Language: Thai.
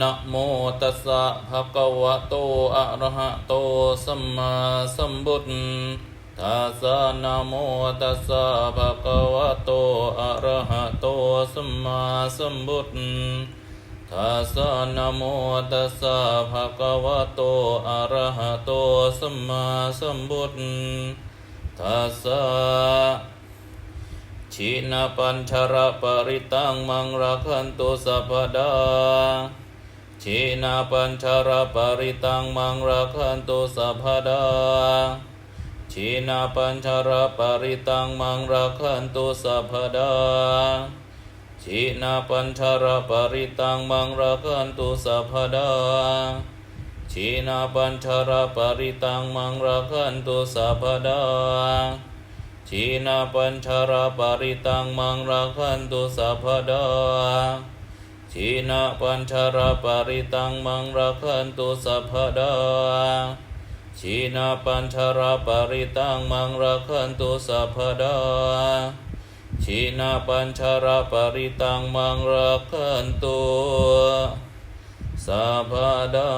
นะโมตัสสะภะคะวะโต อะระหะโต สัมมาสัมพุทธัสสะนะโมตัสสะภะคะวะโต อะระหะโต สัมมาสัมพุทธัสสะนะโมตัสสะภะคะวะโต อะระหะโต สัมมาสัมพุทธัสสะชินปัญชรปริตังมังรักันตุสัพพดา ชินาปัญชรปริตังมังรักขันตุสัพพดาชินาปัญชรปริตังมังรักขันตุสัพพดาชินาปัญชรปริตังมังรักขันตุสัพพดาชินาปัญชรปริตังมังรักขันตุสัพพดาชีนาปัญชราปาริตังมังรักขันตุสัพพดา ทีนาปัญชรปริตังมังระคันตุสัพพดาชีนาปัญชรปริตังมังระคันตุสัพพดาชีนาปัญชรปริตังมังระคันตุสัพพดา